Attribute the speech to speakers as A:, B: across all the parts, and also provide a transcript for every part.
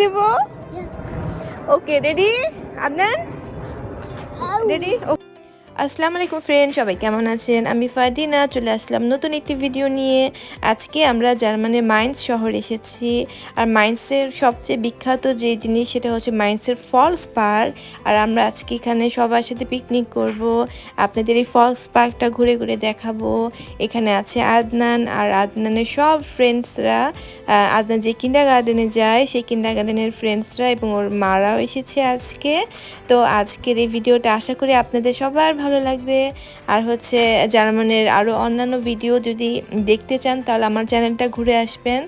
A: দিব? Okay ready Adnan ready আসসালামু আলাইকুম ফ্রেন্ড সবাই কেমন আছেন? আমি ফারদিনা, চলে আসলাম নতুন একটি ভিডিও নিয়ে। আজকে আমরা জার্মানির মাইন্স শহর এসেছি। আর মাইন্সের সবচেয়ে বিখ্যাত যে জিনিস, সেটা হচ্ছে মাইন্সের ফলস পার্ক। আর আমরা আজকে এখানে সবার সাথে পিকনিক করব। আপনাদের এই ফলস পার্কটা ঘুরে ঘুরে দেখাবো। এখানে আছে আদনান, আর আদনানের সব ফ্রেন্ডসরা আদনান যে কিন্ডার গার্ডেনে যায়, সেই কিন্ডার গার্ডেনের ফ্রেন্ডসরা এবং ওর মারাও এসেছে আজকে। তো আজকের এই ভিডিওটা আশা করি আপনাদের সবার লাগবে। আর হচ্ছে জার্মানের আরও অন্যান্য ভিডিও যদি দেখতে চান, তাহলে আমার চ্যানেলটা ঘুরে আসবেন।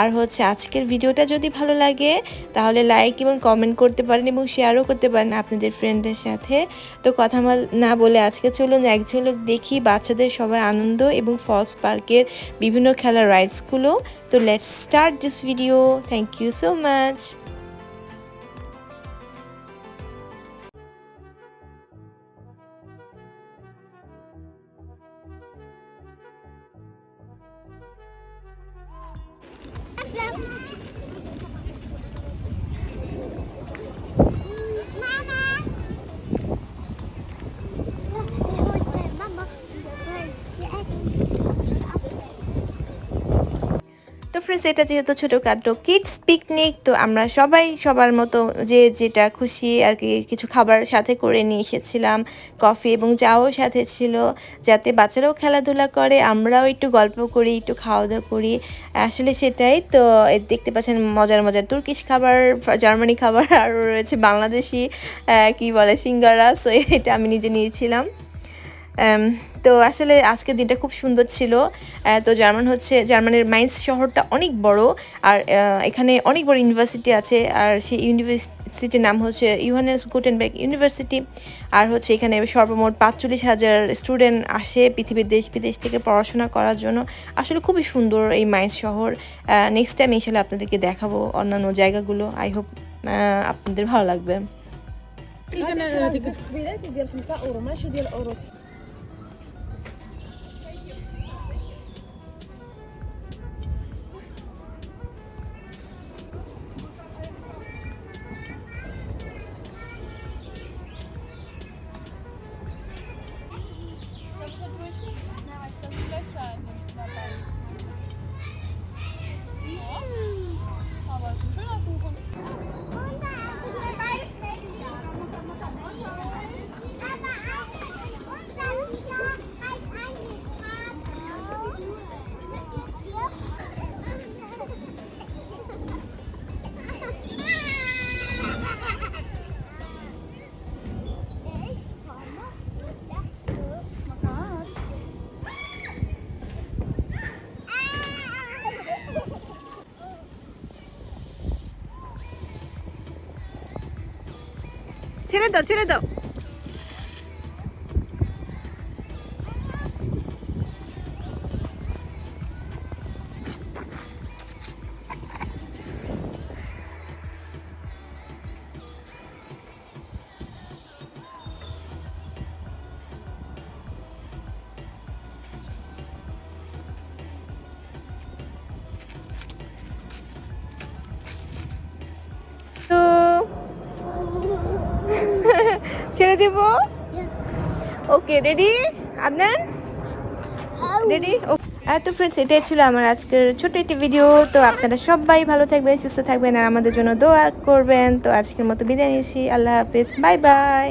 A: আর হচ্ছে আজকের ভিডিওটা যদি ভালো লাগে, তাহলে লাইক এবং কমেন্ট করতে পারেন এবং শেয়ারও করতে পারেন আপনাদের ফ্রেন্ডের সাথে। তো কথা না বলে আজকে চলুন এক ঝলক দেখি, বাচ্চাদের সবার আনন্দ এবং ফলস পার্কের বিভিন্ন খেলার রাইডসগুলো তো let's start this video thank you so much তো ফ্রেন্ডস এটা যেহেতু ছোটোখাটো কিডস পিকনিক তো আমরা সবাই সবার মতো যে যেটা খুশি আর কি কিছু খাবার সাথে করে নিয়ে এসেছিলাম কফি এবং চাও সাথে ছিল, যাতে বাচ্চারাও খেলাধুলা করে, আমরাও একটু গল্প করি, একটু খাওয়া দাওয়া করি। আসলে সেটাই তো দেখতে পাচ্ছেন মজার মজার তুর্কিশ খাবার, জার্মানি খাবার আর রয়েছে বাংলাদেশি কি বলে, সিঙ্গারা সো এটা আমি নিজে নিয়েছিলাম। তো আসলে আজকের দিনটা খুব সুন্দর ছিল। তো জার্মান হচ্ছে জার্মানের মাইন্স শহরটা অনেক বড় আর এখানে অনেক বড় ইউনিভার্সিটি আছে আর সেই ইউনিভার্সিটির নাম হচ্ছে ইউহানেস গুটেনবার্গ ইউনিভার্সিটি আর হচ্ছে এখানে সর্বমোট পাঁচচল্লিশ হাজার স্টুডেন্ট আসে পৃথিবীর দেশ বিদেশ থেকে পড়াশোনা করার জন্য। আসলে খুবই সুন্দর এই মাইন্স শহর। নেক্সট টাইম ইনশাল্লাহ আপনাদেরকে দেখাবো অন্যান্য জায়গাগুলো। আই হোপ আপনাদের ভালো লাগবে।
B: 아, 나 조심하고.
A: ছেড়ে দাও ছেড়ে দাও। ছেড়ে দিব? Okay ready Adnan? রেডি তো ফ্রেন্ডস এটাই ছিল আমার আজকের ছোট একটি ভিডিও তো আপনারা সবাই ভালো থাকবেন সুস্থ থাকবেন আর আমাদের জন্য দোয়া করবেন। তো আজকের মতো বিদায় নিয়েছি। আল্লাহ হাফিজ। Bye bye